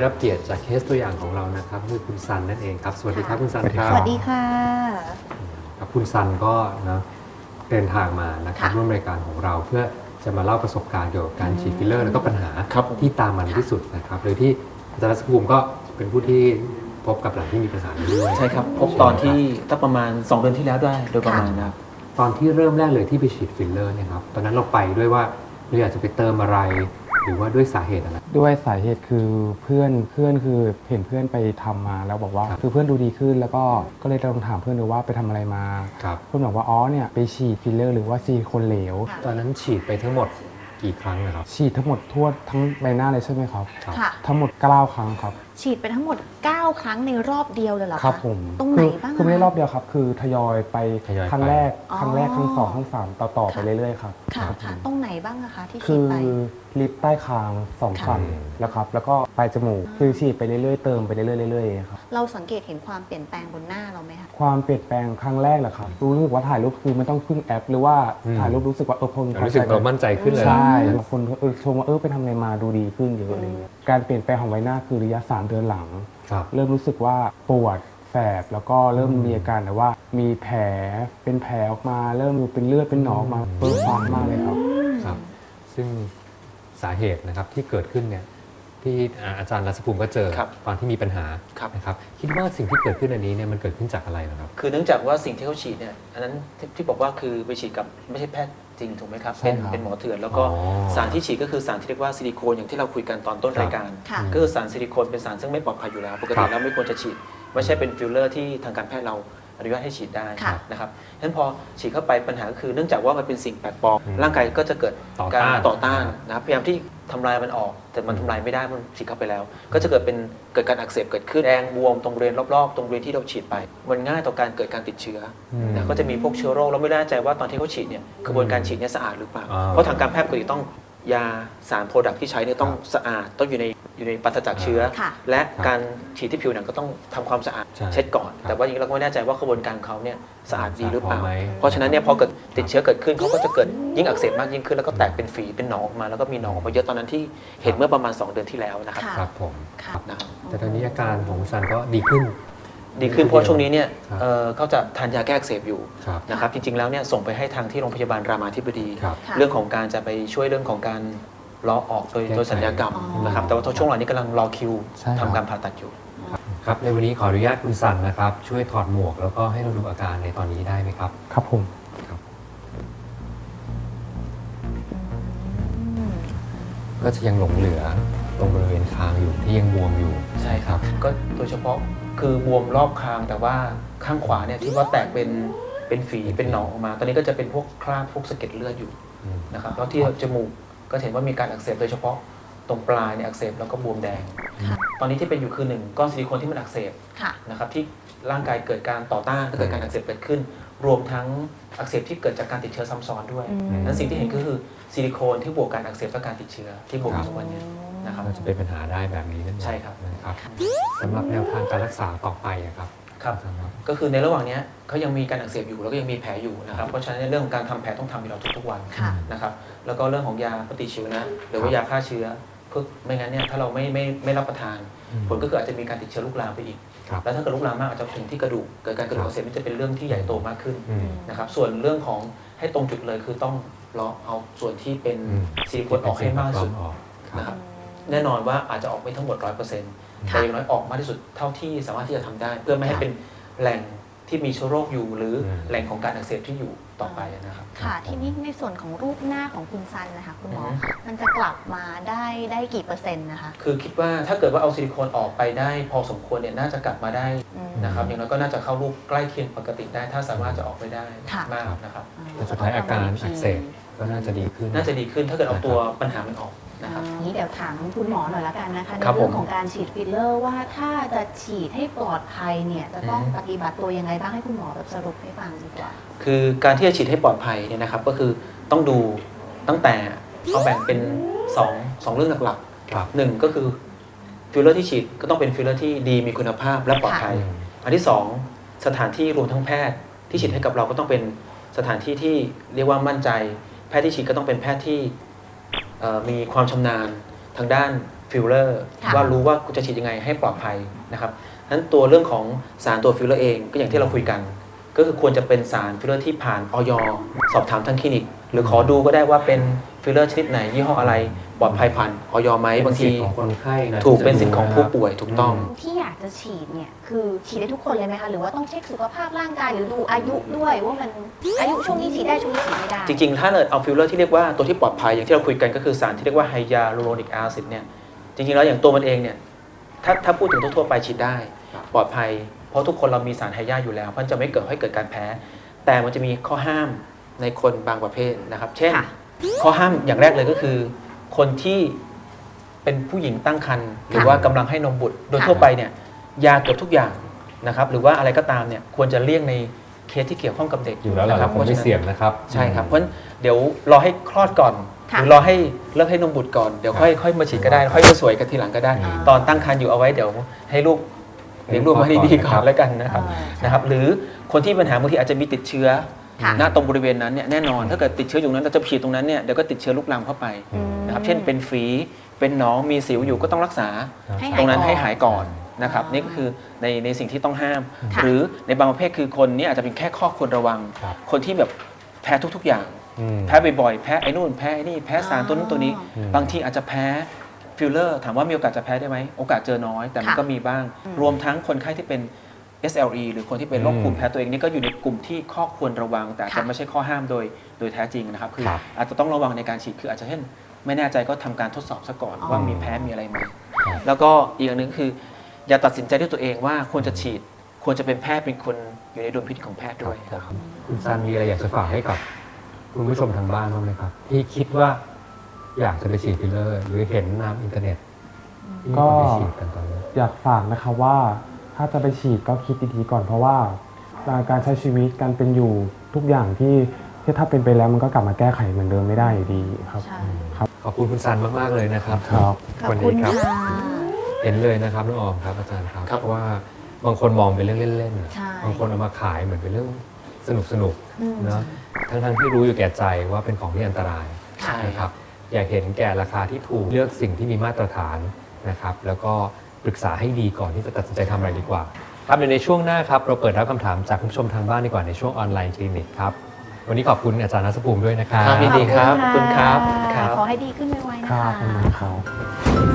ได้รับเกียรติจากเคสตัวอย่างของเรานะครับคือคุณซันนั่นเองครับ สวัสดีครับคุณซันครับสวัสดีค่ะครับคุณซันก็นะเดินทางมานะครับค่ะร่วมรายการของเราเพื่อจะมาเล่าประสบการณ์เกี่ยวกับการฉีดฟิลเลอร์ แล้วก็ปัญหาครับผมที่ตามมาในที่สุดนะครับโดยที่อาจารย์รัศภูมิก็เป็นผู้ที่พบกับหลานที่มีปัญหานี้ด้วยใช่ครับพบตอนที่ตั้งประมาณ 2 เดือนที่แล้วได้โดยประมาณนะครับตอนที่เริ่มแรกเลยที่ไปฉีดฟิลเลอร์เนี่ยครับตอนนั้นเราไปด้วยว่าเราอยากจะไปเติมอะไรห รือว่าด้วยสาเหตุอะไร ด้วยสาเหตุคือเพื่อนเพื่อนคือเห็นเพื่อนไปทำมาแล้วบอกว่า ครับคือเพื่อนดูดีขึ้นแล้วก็ก็เลยลองถามเพื่อนดูว่าไปทำอะไรมาครับ เพื่อนบอกว่าอ๋อเนี่ยไปฉีดฟิลเลอร์หรือว่าซีลิโคนเหลวค่ะตอนนั้นฉีดไปทั้งหมดกี่ครั้งนะครับฉีดทั้งหมดทั่วทั้งใบหน้าเลยใช่ไหมครับครับค่ะ ทั้งหมด9ครั้งครับ ฉีดไปทั้งหมด 9 ครั้งในรอบเดียวเลยเหรอคะครับผมตรงไหนคือบ้างะคือไม่ได้รอบเดียวครับ คือทยอยไปทยอยไป ครั้งแรกอ๋อครั้งแรกครั้งสองครั้งสามต่อต่อไปค่ะเรื่อยๆครับค่ะรับค่ะผมตรงไหนบ้างอะคะที่ฉีคืดอไป ลิปใต้คางสองค่ะฝั่งแล้วครับ แล้วก็ปลายจมูก คือฉีดไปเรื่อยๆ เติมไปเรื่อยๆเรื่อยๆครับ เราสังเกตเห็นความเปลี่ยนแปลงบนหน้าเราไหมคะ ความเปลี่ยนแปลงครั้งแรกเหรอครับ รู้สึกว่าถ่ายรูปคือไม่ต้องพึ่งแอป หรือว่าอืม ถ่ายรูปรู้สึกว่าเออพอมีรู้สึกเรามั่นใจขึ้นเลย ใช่บางคนเออชมว่าเออไปทำอะไรมาดูดีขึ้นเยอะอะไรเงี้ยการเปลี่ยนแปลงของใบหน้าคือระยะ3เดือนหลัง ครับ เริ่มรู้สึกว่าปวดแสบแล้วก็เริ่มอืมมีอาการแต่ว่า มีแผลเป็นแผลออกมา เริ่มเป็นเลือดเป็นหนองออกมาเปิ้ลฟ้ามากเลยครับ ครับ ซึ่งสาเหตุนะครับที่เกิดขึ้นเนี่ยที่อ่าอาจารย์รัศภูมิก็เจอครับตอนที่มีปัญหาครับ นะครับ คิดว่าสิ่งที่เกิดขึ้นอันนี้เนี่ยมันเกิดขึ้นจากอะไรนะครับ คือเนื่องจากว่าสิ่งที่เขาฉีดเนี่ยอันนั้นที่ที่บอกว่าคือไปฉีดกับไม่ใช่แพทย์ จริงถูกไหมครับ ใช่เป็นครับเป็นหมอเถื่อน แล้วก็อ๋อสารที่ฉีดก็คือสารที่เรียกว่าซิลิโคนอย่างที่เราคุยกันตอนต้นครับรายการค่ะ ก็คือสารซิลิโคนเป็นสารซึ่งไม่ปลอดภัยอยู่แล้ว ปกคติรับ แล้วไม่ควรจะฉีด ไม่ใช่เป็นฟิลเลอร์ที่ทางการแพทย์เรา อนุญาตให้ฉีดได้ค่ะนะครับฉะนั้นพอฉีดเข้าไปปัญหาก็คือเนื่องจากว่ามันเป็นสิ่งแปลกปลอมอืมร่างกายก็จะเกิดต่อการต้านต่อต้านนะครับพยายามที่ทำลายมันออก แต่มันทำลายไม่ได้มันฉีดเข้าไปแล้ว ก็จะเกิดเป็นเกิดการอักเสบเกิดขึ้นแดงบวมตรงบริเวณรอบๆ ตรงบริเวณที่เราฉีดไป มันง่ายต่อการเกิดการติดเชื้ออมนะก็จะมีพวกเชื้อโรคแล้วไม่แน่ใจว่าตอนที่เขาฉีดเนี่ยกระบวนการฉีดเนี่ยสะอาดหรือเปล่าอ่าเพราะทางการแพทย์ปกติต้อง ยาสารโปรดักที่ใช้เนี่ยต้องสะอาดต้องอยู่ในอยู่ในปราศจากเชื้อ ค่ะและครับการฉีดที่ผิวหนังก็ต้องทำความสะอาดใช่เช็ดก่อน ครับแต่ว่าอย่างนี้เราก็ไม่แน่ใจว่ากระบวนการเขาเนี่ยสะอาดดีหรือเปล่า สะอาดพอไหม เพราะฉะนั้นเนี่ยพอเกิดติดเชื้อเกิดขึ้นเขาก็จะเกิดยิ่งอักเสบมากยิ่งขึ้นแล้วก็แตกเป็นฝีเป็นหนองออกมา แล้วก็มีหนองออกมาเยอะตอนนั้นที่เห็นเมื่อประมาณ 2 เดือนที่แล้วนะครับค่ะ ครับผมค่ะนะครับ แต่ตอนนี้อาการของคุณซันก็ดีขึ้น ดีขึ้นเพราะช่วงนี้เนี่ยครับเอ่อเขาจะทานยาแก้อักเสบอยู่ครับ นะครับจริงๆแล้วเนี่ยส่งไปให้ทางที่โรงพยาบาลรามาธิบดี ครับ ค่ะ เรื่องของการจะไปช่วยเรื่องของการล้อออกโดยแก้ไขโดยสัญญากรรมอ๋อ นะครับแต่ว่าช่วงหลังนี้กำลังรอคิวใช่ครับ ทำการผ่าตัดอยู่ ครับ ในวันนี้ขออนุญาตคุณซันนะครับ ช่วยถอดหมวกแล้วก็ให้เราดูอาการในตอนนี้ได้ไหมครับ ครับผม ก็จะยังหลงเหลือตรงบริเวณคางอยู่ที่ยังบวมอยู่ใช่ครับ ก็โดยเฉพาะคือบวมรอบคางแต่ว่าข้างขวาเนี่ยที่ว่าแตกเป็นเป็นฝีเป็นหนองออกมา ตอนนี้ก็จะเป็นพวกคราบพวกสะเก็ดเลือดอยู่อืมนะครับแล้วที่จมูกก็เห็นว่ามีการอักเสบโดยเฉพาะตรงปลายเนี่ยอักเสบแล้วก็บวมแดงค่ะตอนนี้ที่เป็นอยู่คือหนึ่งก้อนซิลิโคนที่มันอักเสบค่ะนะครับที่ร่างกายเกิดการต่อต้านเกิดการอักเสบเกิดขึ้น รวมทั้งอักเสบที่เกิดจากการติดเชื้อซ้ำซ้อนด้วยอืมนั้นสิ่งที่เห็นก็คือซิลิโคนที่บวกการอักเสบและการติดเชื้อที่บวกอยู่ทุกวันเนี้นะครับก็จะเป็นปัญหาได้แบบนี้นั่นเองใช่ครับนะ ครับสำหรับแนวทางการรักษาต่อไปอะครับครับอาจารย์ครับ ก็คือในระหว่างเนี้ยเขายังมีการอักเสบอยู่แล้วก็ยังมีแผลอยู่นะครับเพราะฉะนั้นในเรื่องของการทำแผลต้องทำอยู่แล้วทุกๆวันค่ะ นะครับแล้วก็เรื่องของยาปฏิชีวนะหรือว่ายาฆ่าเชื้อเพื่อไม่งั้นเนี่ยถ้าเราไม่ไม่ไม่รับประทาน อืม ผลก็คืออาจจะมีการติดเชื้อลุกลามไปอีก ครับแล้วถ้าเกิดลุกลามมากอาจจะถึงที่กระดูกเกิดการกระดูกอักเสบนี่จะเป็นเรื่องที่ใหญ่โตมากขึ้นอืม นะครับส่วนเรื่องของให้ตรงจุดเลยคือต้องเลาะเอาส่วนที่เป็นอืม ซิลิโคนออกให้มากที่สุด ออกคนะครัรับบ แน่นอนว่าอาจจะออกไม่ทั้งหมด100%แต่อย่างน้อยออกมากที่สุดเท่าที่สามารถที่จะทำได้ เพื่อไม่ให้เป็นแหล่งที่มีเชื้อโรคอยู่ หรืออมแหล่งของการอักเสบที่อยู่ต่อไปนะครับ ค่ะ ทีนี้ในส่วนของรูปหน้าของคุณซันนะคะคุณหมออือฮึมันจะกลับมาได้ได้กี่เปอร์เซ็นต์นะคะ คือคิดว่าถ้าเกิดว่าเอาซิลิโคนออกไปได้พอสมควรเนี่ยน่าจะกลับมาได้อืมนะครับ อย่างน้อยก็น่าจะเข้ารูปใกล้เคียงปกติได้ ถ้าสามารถจะออกไปได้ค่ะมากนะครับแต่สุดท้ายอาการอักเสบก็น่าจะดีขึ้น น่าจะดีขึ้นถ้าเกิดเอาตัวปัญหามันออก นะครับอ่านี้เดี๋ยวถามคุณหมอหน่อยละกันนะคะในครับเรื่องผมของการฉีดฟิลเลอร์ว่าถ้าจะฉีดให้ปลอดภัยเนี่ยจะต้องอืมปฏิบัติตัวยังไงบ้างให้คุณหมอแบบสรุปให้ฟังดีกว่า คือการที่จะฉีดให้ปลอดภัยเนี่ยนะครับ ก็คือต้องดูตั้งแต่เอาแบ่งเป็นสองสองเรื่องหลักครับ ๆหนึ่งก็คือฟิลเลอร์ที่ฉีดก็ต้องเป็นฟิลเลอร์ที่ดีมีคุณภาพและปลอดภัยอืมอันที่สองสถานที่รวมทั้งแพทย์ที่ฉีดให้กับเราก็ต้องเป็นสถานที่ที่เรียกว่ามั่นใจ แพทย์ที่ฉีดก็ต้องเป็นแพทย์ที่เอ่อ มีความชำนาญทางด้านฟิลเลอร์ค่ะว่ารู้ว่าคุณจะฉีดยังไงให้ปลอดภัยนะครับนั้นตัวเรื่องของสารตัวฟิลเลอร์เองก็อย่างที่เราคุยกัน ก็คือควรจะเป็นสารฟิลเลอร์ที่ผ่านออยสอบถามทางคลินิก หรือขอดูก็ได้ว่าเป็นฟิลเลอร์ชนิดไหนยี่ห้ออะไรปลอดภัยผ่านออยไหมบางทีเป็นสิทธิ์ของคนไข้นะถูกที่จะเป็นสิทธิ์ของผู้ป่วยถูกต้อง ที่อยากจะฉีดเนี่ยคือฉีดได้ทุกคนเลยไหมคะหรือว่าต้องเช็คสุขภาพร่างกายหรือดูอายุด้วยว่ามันอายุช่วงนี้ฉีดได้ช่วงนี้ฉีดไม่ได้ จริง ๆ ถ้าเกิดเอาฟิลเลอร์ที่เรียกว่าตัวที่ปลอดภัยอย่างที่เราคุยกันก็คือสารที่เรียกว่าไฮยาลูโรนิกแอซิดเนี่ยจริงๆแล้วอย่างตัวมันเองเนี่ยถ้าถ้าพูดถึงทั่วๆไปฉีดได้ ปลอดภัย เพราะทุกคนเรามีสารไฮยาอยู่แล้วเพราะจะไม่เกิดให้เกิดการแพ้ แต่มันจะมีข้อห้าม ในคนบางประเภทนะครับ เช่น ค่ะ ข้อห้ามอย่างแรกเลยก็คือ คนที่เป็นผู้หญิงตั้งครรภ์หรือว่ากำลังให้นมบุตร โดยทั่วไปเนี่ยยาเกือบทุกอย่างนะครับ หรือว่าอะไรก็ตามเนี่ยควรจะเลี่ยงในเคสที่เกี่ยวข้องกับเด็กอยู่แล้วแหละนะครับคงไม่เสี่ยงนะครับ ใช่ครับเพราะฉะนั้นเดี๋ยวรอให้คลอดก่อนค่ะหรือรอให้เลิกให้นมบุตรก่อนเดี๋ยวค่อยค่อยมาฉีดก็ได้ ค่อยมาสวยกันทีหลังก็ได้ อ่า ตอนตั้งครรภ์อยู่เอาไว้เดี๋ยวให้ลูกเลี้ยงลูกมาให้ดีๆก่อนแล้วกันนะครับอ่านะครับหรือคนที่มีปัญหาบางทีอาจจะมีติดเชื้อ ค่ะหน้าตรงบริเวณนั้นเนี่ยแน่นอนถ้าเกิดติดเชื้ออยู่นั้นเราจะฉีดตรงนั้นเนี่ยเดี๋ยวก็ติดเชื้อลุกลามเข้าไปอืมนะครับเช่นเป็นฝีเป็นหนองมีสิวอยู่ก็ต้องรักษาให้ตรงนั้นก่อให้หายก่อนนะครับอ๋อนี่ก็คือในในสิ่งที่ต้องห้ามค่ะหรือในบางประเภทคือคนนี้อาจจะเป็นแค่ข้อควรระวังครับคนที่แบบแพ้ทุก ๆอย่างอืมแพ้บ่อยๆแพ้ไอ้นู่นแพ้ไอ้นี่แพ้สารตัวนู้นตัวนี้อืมบางทีอาจจะแพ้ฟิลเลอร์ถามว่ามีโอกาสจะแพ้ได้ไหมโอกาสเจอน้อยแต่มันค่ะก็มีบ้างอืมรวมทั้งคนไข้ที่เป็น SLE หรือคนที่เป็นโรคอืมภูมิแพ้ตัวเองนี่ก็อยู่ในกลุ่มที่ข้อควรระวัง แต่อาจจะค่ะไม่ใช่ข้อห้ามโดยโดยแท้จริงนะครับคือครับอาจจะต้องระวังในการฉีดคืออาจจะเช่น ไม่แน่ใจก็ทำการทดสอบซะก่อนอ๋อว่ามีแพ้มีอะไรไหมครับแล้วก็อีกอย่างหนึ่งคือ อย่าตัดสินใจด้วยตัวเองว่าควรจะฉีดควรจะเป็นแพทย์เป็นคนอยู่ในดุลพินิจของแพทย์ด้วยครับคุณซันมีอะไรอยากจะฝากให้กับคุณผู้ชมทางบ้านบ้างไหมครับที่คิดว่าอยากจะไปฉีดฟิลเลอร์ หรือเห็นนามอินเทอร์เน็ตที่ก็คนไปฉีดกันตอนนี้อยากฝากนะคะว่า ถ้าจะไปฉีดก็คิดดีๆก่อนเพราะว่าการใช้ชีวิตการเป็นอยู่ทุกอย่างที่ที่ถ้าเป็นไปแล้วมันก็กลับมาแก้ไขเหมือนเดิมไม่ได้อยู่ดีครับใช่ขอบคุณคุณซันมากๆเลยนะครับครับขอบวันคุนี้ณครับค่ะเห็นเลยนะครับน้องออมครับอาจารย์ครับครับเพราะว่าบางคนมองเป็นเรื่องเล่นใช่ๆบางคนเอามาขายเหมือนเป็นเรื่องสนุกสนุกๆอืมเนอะทั้งๆที่รู้อยู่แก่ใจว่าเป็นของที่อันตรายใช่นะครับ อยากเห็นแก่ราคาที่ถูกเลือกสิ่งที่มีมาตรฐานนะครับ แล้วก็ ปรึกษาให้ดีก่อนที่จะตัดสินใจทำอะไรดีกว่า ครับเดี๋ยวในช่วงหน้าครับเราเปิดรับคำถามจากคุณผู้ชมทางบ้านดีกว่าในช่วงออนไลน์คลินิกครับวันนี้ขอบคุณอาจารย์นัสภูมิด้วยนะครับครับยินดีครับขอบคุณครับขอบคุณครัค่ะบขอให้ดีขึ้นไวๆนะครัคะบขอบคุณครับ